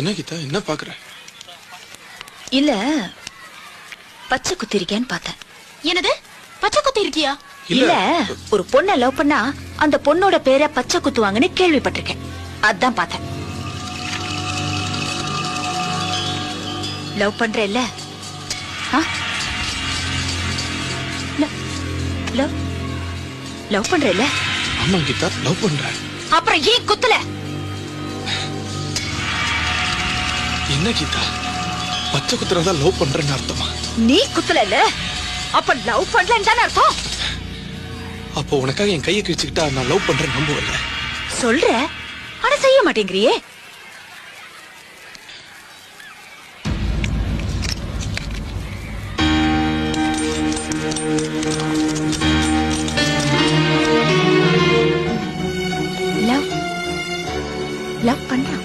என்ன கீதா? என்ன பாக்குற இல்ல. பச்சை குத்திருக்கேன்னு பார்த்தேன். என்னது? பச்சை குத்தி இருக்கியா? இல்ல. ஒரு பொண்ண லவ் பண்ணா அந்த பொண்ணோட பேரை பச்சை குத்துவாங்கன்னு கேள்விப்பட்டிருக்கேன். அதான் பார்த்தேன். லவ் பண்ற இல்ல லவ் லவ் பண்ற இல்ல ஆமா கீதா லவ் பண்றேன். அப்புறம் ஏன் குத்தல? என்ன கீதா? பச்சை குத்துறதா லவ் பண்றேன்னு அர்த்தமா? நீ குத்தல இல்ல அப்ப லவ் பண்ணலன்னு தானே அர்த்தம்? அப்போ உனக்காக என் கையை கிழிச்சுக்கிட்டா நான் லவ் பண்றேன் நம்புவல சொல்ற? ஆனா செய்ய மாட்டேங்கிறியே. லவ் லவ் பண்றான்.